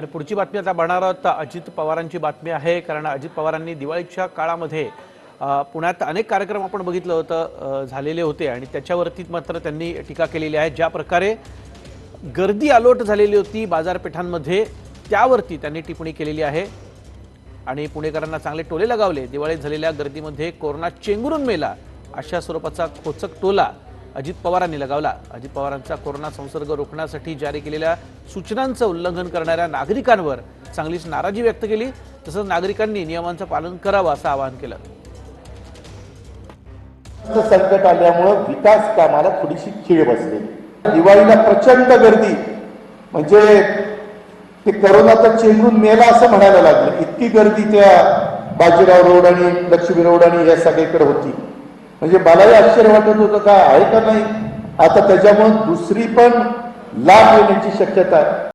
आणि पुढची बातमी आता बघणार आहोत. अजित पवारांची बातमी आहे कारण अजित पवारांनी दिवाळीच्या काळामध्ये पुण्यात अनेक कार्यक्रम आपण बघितलं होतं झालेले होते आणि त्याच्यावरती मात्र त्यांनी टीका केलेली आहे. ज्या प्रकारे गर्दी अलोट झालेली होती बाजारपेठांमध्ये त्यावरती त्यांनी टिप्पणी केलेली आहे. आणि पुणेकरांना चांगले टोले लगावले. दिवाळीत झालेल्या गर्दीमध्ये कोरोना चेंगरून मेला अशा स्वरूपाचा खोचक टोला अजित पवारांनी लगावला. अजित पवारांचा कोरोना संसर्ग रोखण्यासाठी जारी केलेल्या सूचनांचं उल्लंघन करणाऱ्या नागरिकांवर चांगलीच नाराजी व्यक्त केली तसंच नागरिकांनी नियमांचं पालन करावं असं आवाहन केलं. संकट आल्यामुळं विकास कामाला थोडीशी खीळ बसली. दिवाळीला प्रचंड गर्दी. म्हणजे ते करोनाचा चेंबरून मेला असं म्हणायला लागलं. इतकी गर्दी त्या बाजीराव रोड आणि लक्ष्मी रोड आणि या सगळीकडे होती. म्हणजे मलाही आश्चर्य वाटत होतं का आहे का नाही? आता त्याच्यामुळे दुसरी पण लाभ येण्याची शक्यता आहे.